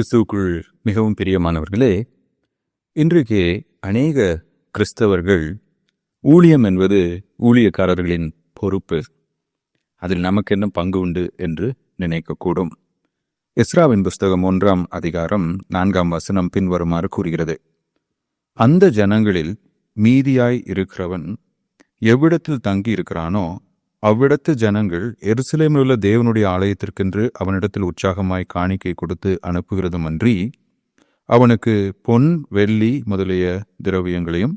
கிறிஸ்துவுக்குள் மிகவும் பிரியமானவர்களே இன்றைக்கு அநேக கிறிஸ்தவர்கள் ஊழியம் என்பது ஊழியக்காரர்களின் பொறுப்பு. அதில் நமக்கு என்ன பங்கு உண்டு என்று நினைக்கக்கூடும். இஸ்ராவின் புஸ்தகம் ஒன்றாம் அதிகாரம் நான்காம் வசனம் பின்வருமாறு கூறுகிறது. அந்த ஜனங்களில் மீதியாய் இருக்கிறவன் எவ்விடத்தில் தங்கி இருக்கிறானோ அவ்விடத்து ஜனங்கள் எருசலேமில் உள்ள தேவனுடைய ஆலயத்திற்கென்று அவனிடத்தில் உற்சாகமாய் காணிக்கை கொடுத்து அனுப்புகிறதுமன்றி அவனுக்கு பொன் வெள்ளி முதலிய திரவியங்களையும்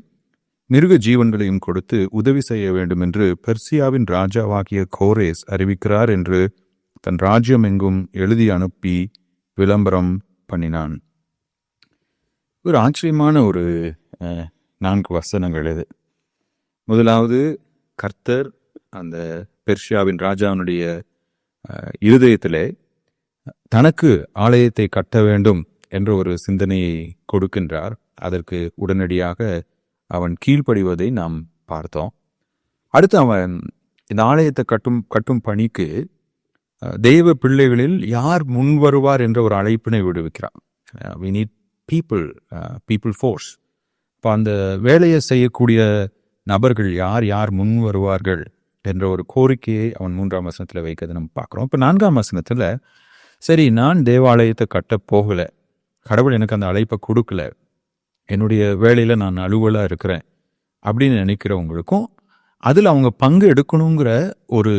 மிருக ஜீவன்களையும் கொடுத்து உதவி செய்ய வேண்டும் என்று பெர்சியாவின் ராஜாவாகிய கோரேஸ் அறிவிக்கிறார் என்று தன் ராஜ்யம் எங்கும் எழுதி அனுப்பி விளம்பரம் பண்ணினான். ஒரு ஆச்சரியமான ஒரு நான்கு வசனங்கள் இது. முதலாவது கர்த்தர் அந்த பெர்ஷியாவின் ராஜாவினுடைய இருதயத்திலே தனக்கு ஆலயத்தை கட்ட வேண்டும் என்ற ஒரு சிந்தனையை கொடுக்கின்றார். அதற்கு உடனடியாக அவன் கீழ்ப்படிவதை நாம் பார்த்தோம். அடுத்து அவன் இந்த ஆலயத்தை கட்டும் கட்டும் பணிக்கு தெய்வ பிள்ளைகளில் யார் முன் வருவார் என்ற ஒரு அழைப்பினை விடுவிக்கிறான். We need people people force இப்போ அந்த வேலையை செய்யக்கூடிய நபர்கள் யார் யார் முன் வருவார்கள்? என்ற ஒரு கோரிக்கையை அவன் மூன்றாம் வசனத்தில் வைக்கிறதை நம்ம பார்க்குறோம். இப்போ நான்காம் வசனத்தில் சரி நான் தேவாலயத்தை கட்ட போகலை. கடவுள் எனக்கு அந்த அழைப்பை கொடுக்கல. என்னுடைய வேலையில் நான் அலுவலாக இருக்கிறேன். அப்படின்னு நினைக்கிறவங்களுக்கும் அதில் அவங்க பங்கு எடுக்கணுங்கிற ஒரு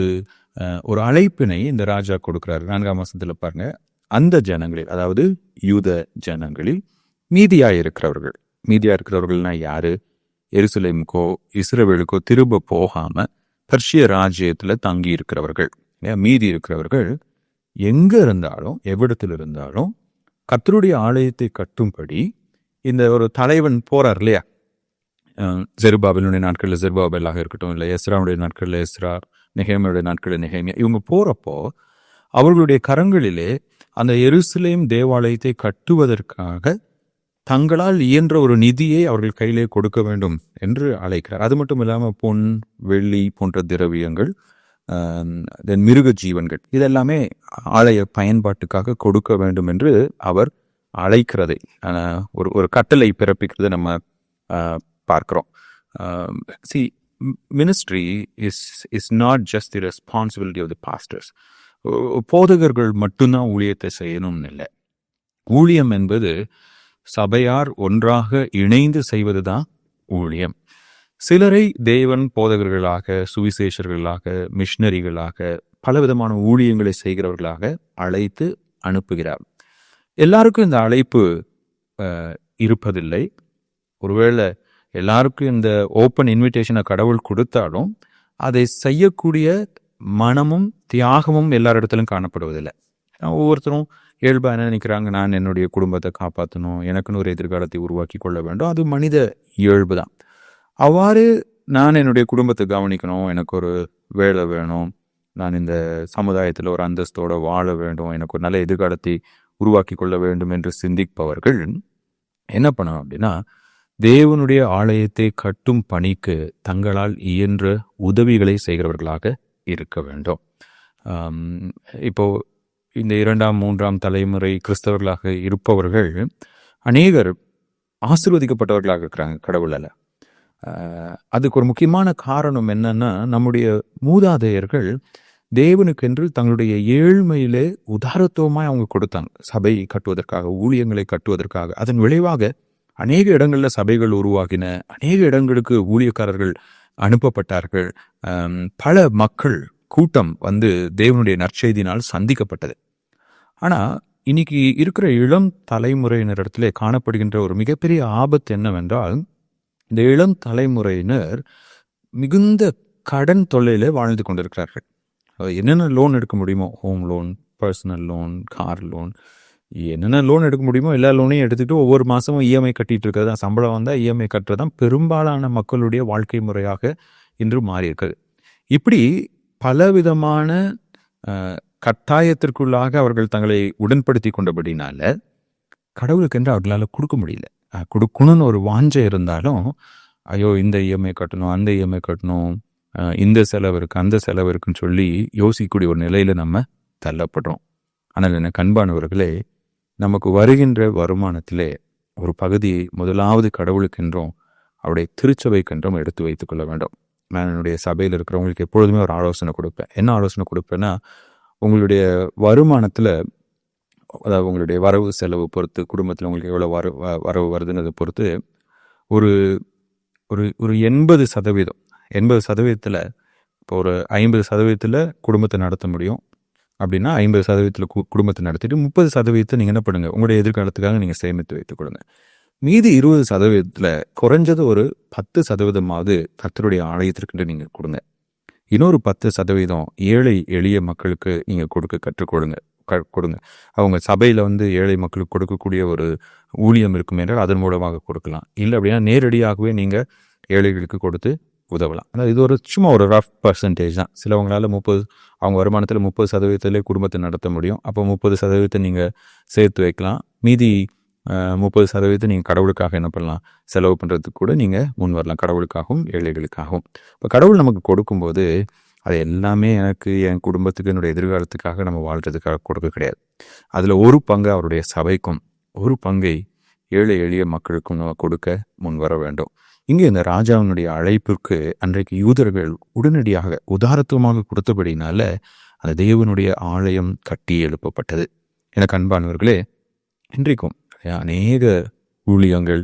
ஒரு அழைப்பினை இந்த ராஜா கொடுக்குறாரு. நான்காம் மாதத்தில் பாருங்க. அந்த ஜனங்களில் அதாவது யூத ஜனங்களில் மீதியாக இருக்கிறவர்கள். மீதியாக இருக்கிறவர்கள்னா யார்? எருசலேமுக்கோ இஸ்ரேவேலுக்கோ திரும்ப போகாமல் பர்ஷிய ராஜ்யத்தில் தங்கி இருக்கிறவர்கள் இல்லையா? மீதி இருக்கிறவர்கள் எங்கே இருந்தாலும் எவ்விடத்தில் இருந்தாலும் கத்தருடைய ஆலயத்தை கட்டும்படி இந்த ஒரு தலைவன் போறார் இல்லையா ஜெருபாபிலுடைய நாட்களில் ஜெருபாபேலாக இருக்கட்டும் இல்லை எஸ்ராவுடைய நாட்களில் எஸ்ரா நெஹேமியுடைய நாட்களில் நெஹேமியா இவங்க போறப்போ அவர்களுடைய கரங்களிலே அந்த எருசலேம் தேவாலயத்தை கட்டுவதற்காக தங்களால் இயன்ற ஒரு நிதியை அவர்கள் கையிலே கொடுக்க வேண்டும் என்று அழைக்கிறார். அது மட்டும் இல்லாமல் பொன் வெள்ளி போன்ற திரவியங்கள் தென் மிருக ஜீவன்கள் இதெல்லாமே ஆலய பயன்பாட்டுக்காக கொடுக்க வேண்டும் என்று அவர் அழைக்கிறதை ஒரு ஒரு கட்டளை பிறப்பிக்கிறதை நம்ம பார்க்குறோம். The ministry is is not just the responsibility of the pastors போதகர்கள் மட்டும்தான் ஊழியத்தை செய்யணும்னு இல்லை. ஊழியம் என்பது சபையார் ஒன்றாக இணைந்து செய்வதுதான் ஊழியம். சிலரை தேவன் போதகர்களாக சுவிசேஷர்களாக மிஷினரிகளாக பலவிதமான ஊழியங்களை செய்கிறவர்களாக அழைத்து அனுப்புகிறார். எல்லாருக்கும் இந்த அழைப்பு இருப்பதில்லை. ஒருவேளை எல்லாருக்கும் இந்த ஓப்பன் இன்விடேஷனை கடவுள் கொடுத்தாலும் அதை செய்யக்கூடிய மனமும் தியாகமும் எல்லார் காணப்படுவதில்லை. ஒவ்வொருத்தரும் இயல்பாக என்ன நினைக்கிறாங்க நான் என்னுடைய குடும்பத்தை காப்பாற்றணும் எனக்குன்னு ஒரு எதிர்காலத்தை உருவாக்கி கொள்ள வேண்டும். அது மனித இயல்பு தான். அவ்வாறு நான் என்னுடைய குடும்பத்தை கவனிக்கணும். எனக்கு ஒரு வேலை வேணும். நான் இந்த சமுதாயத்தில் ஒரு அந்தஸ்தோடு வாழ வேண்டும். எனக்கு ஒரு நல்ல எதிர்காலத்தை உருவாக்கி கொள்ள வேண்டும் என்று சிந்திப்பவர்கள் என்ன பண்ணணும் அப்படின்னா தேவனுடைய ஆலயத்தை கட்டும் பணிக்கு தங்களால் இயன்ற உதவிகளை செய்கிறவர்களாக இருக்க வேண்டும். இப்போது இப்போ இந்த இரண்டாம் மூன்றாம் தலைமுறை கிறிஸ்தவர்களாக இருப்பவர்கள் அநேகர் ஆசிர்வதிக்கப்பட்டவர்களாக இருக்கிறாங்க கடவுளால். அதுக்கு ஒரு முக்கியமான காரணம் என்னன்னா நம்முடைய மூதாதையர்கள் தேவனுக்கென்று தங்களுடைய ஏழ்மையிலே உதாரத்துவமாய் அவங்க கொடுத்தாங்க. சபை கட்டுவதற்காக ஊழியங்களை கட்டுவதற்காக. அதன் விளைவாக அநேக இடங்களில் சபைகள் உருவாகின. அநேக இடங்களுக்கு ஊழியக்காரர்கள் அனுப்பப்பட்டார்கள். பல மக்கள் கூட்டம் வந்து தேவனுடைய நற்செய்தினால் சந்திக்கப்பட்டது. ஆனால் இன்னைக்கு இருக்கிற இளம் தலைமுறையினரிடத்திலே காணப்படுகின்ற ஒரு மிகப்பெரிய ஆபத்து என்னவென்றால் இந்த இளம் தலைமுறையினர் மிகுந்த கடன் தொல்லையில் வாழ்ந்து கொண்டிருக்கிறார்கள். என்னென்ன லோன் எடுக்க முடியுமோ home loan personal loan car loan என்னென்ன லோன் எடுக்க முடியுமோ எல்லா லோனையும் எடுத்துகிட்டு ஒவ்வொரு மாதமும் இஎம்ஐ கட்டிகிட்டு இருக்கிறது. தான் சம்பளம் வந்தால் இஎம்ஐ கட்டுறது தான் பெரும்பாலான மக்களுடைய வாழ்க்கை முறையாக இன்று மாறியிருக்கிறது. இப்படி பலவிதமான கட்டாயத்திற்குள்ளாக அவர்கள் தங்களை உடன்படுத்தி கொண்டபடினால கடவுளுக்கென்று அவர்களால் கொடுக்க முடியல. கொடுக்கணும்னு ஒரு வாஞ்சை இருந்தாலும் ஐயோ இந்த இஎம்ஐ கட்டணும் அந்த இஎம்ஐ கட்டணும் இந்த செலவு இருக்கு அந்த செலவு இருக்குன்னு சொல்லி யோசிக்கக்கூடிய ஒரு நிலையில நம்ம தள்ளப்படுறோம். ஆனால் என்ன கண்பானவர்களே நமக்கு வருகின்ற வருமானத்திலே ஒரு பகுதியை முதலாவது கடவுளுக்கென்றும் அவருடைய திருச்சபைக்கென்றும் எடுத்து வைத்துக்கொள்ள வேண்டும். நான் என்னுடைய சபையில் இருக்கிறவங்களுக்கு எப்பொழுதுமே ஒரு ஆலோசனை கொடுப்பேன். என்ன ஆலோசனை கொடுப்பேன்னா உங்களுடைய வருமானத்தில் அதாவது உங்களுடைய வரவு செலவு பொறுத்து குடும்பத்தில் உங்களுக்கு எவ்வளோ வர வ- வரவு வருதுன்றதை பொறுத்து ஒரு ஒரு ஒரு எண்பது சதவீதம் எண்பது சதவீதத்தில் இப்போ ஒரு ஐம்பது சதவீதத்தில் குடும்பத்தை நடத்த முடியும். அப்படின்னா ஐம்பது சதவீதத்தில் கு குடும்பத்தை நடத்திட்டு முப்பது சதவீதத்தை நீங்கள் என்ன பண்ணுங்கள் உங்களுடைய எதிர்காலத்துக்காக நீங்கள் சேமித்து வைத்துக் கொடுங்க மீதி இருபது சதவீதத்தில் குறைஞ்சது ஒரு பத்து சதவீதமாவது கர்த்தருடைய ஆலயத்திற்கு நீங்கள் கொடுங்க. இன்னொரு பத்து சதவீதம் ஏழை எளிய மக்களுக்கு நீங்கள் கொடுக்க கற்றுக் கொடுங்க க- கொடுங்க. அவங்க சபையில் வந்து ஏழை மக்களுக்கு கொடுக்கக்கூடிய ஒரு ஊழியம் இருக்கும் என்றால் அதன் மூலமாக கொடுக்கலாம். இல்லை அப்படின்னா நேரடியாகவே நீங்கள் ஏழைகளுக்கு கொடுத்து உதவலாம். அதாவது இது ஒரு சும்மா ஒரு ரஃப் பர்சன்டேஜ் தான். சிலவங்களால் முப்பது அவங்க வருமானத்தில் முப்பது சதவீதத்திலே குடும்பத்தை நடத்த முடியும். அப்போ முப்பது சதவீதத்தை நீங்கள் சேர்த்து வைக்கலாம். மீதி முப்பது சதவீதத்தை நீங்கள் கடவுளுக்காக என்ன பண்ணலாம்? செலவு பண்ணுறதுக்கு கூட நீங்கள் முன் வரலாம். கடவுளுக்காகவும் ஏழைகளுக்காகவும். இப்போ கடவுள் நமக்கு கொடுக்கும்போது அது எல்லாமே எனக்கு என் குடும்பத்துக்கு என்னுடைய எதிர்காலத்துக்காக நம்ம வாழ்கிறதுக்காக கொடுக்க கிடையாது. அதில் ஒரு பங்கு அவருடைய சபைக்கும் ஒரு பங்கை ஏழை எளிய மக்களுக்கும் நம்ம கொடுக்க முன் வர வேண்டும். இங்கே இந்த ராஜாவினுடைய அழைப்பிற்கு அன்றைக்கு யூதர்கள் உடனடியாக உதாரத்துவமாக கொடுத்தபடினால அந்த தேவனுடைய ஆலயம் கட்டி எழுப்பப்பட்டது. எனக்கு அன்பானவர்களே இன்றைக்கும் அநேக ஊழியங்கள்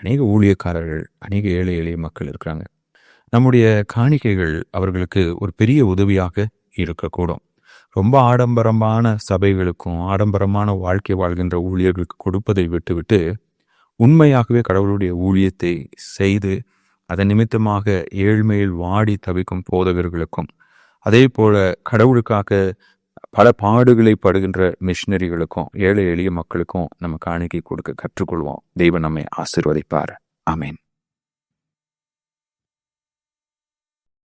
அநேக ஊழியக்காரர்கள் அநேக ஏழை எளிய மக்கள் இருக்கிறாங்க. நம்முடைய காணிக்கைகள் அவர்களுக்கு ஒரு பெரிய உதவியாக இருக்கக்கூடும். ரொம்ப ஆடம்பரமான சபைகளுக்கும் ஆடம்பரமான வாழ்க்கை வாழ்கின்ற ஊழியர்களுக்கு கொடுப்பதை விட்டுவிட்டு உண்மையாகவே கடவுளுடைய ஊழியத்தை செய்து அதன் நிமித்தமாக ஏழ்மையில் வாடி தவிக்கும் போதகர்களுக்கும் அதே போல கடவுளுக்காக பல பாடுகளை படுகின்ற மிஷினரிகளுக்கும் ஏழை எளிய மக்களுக்கும் நம்ம காணிக்கை கொடுக்க கற்றுக்கொள்வோம். தெய்வம் நம்மை ஆசிர்வதிப்பார். அமேன்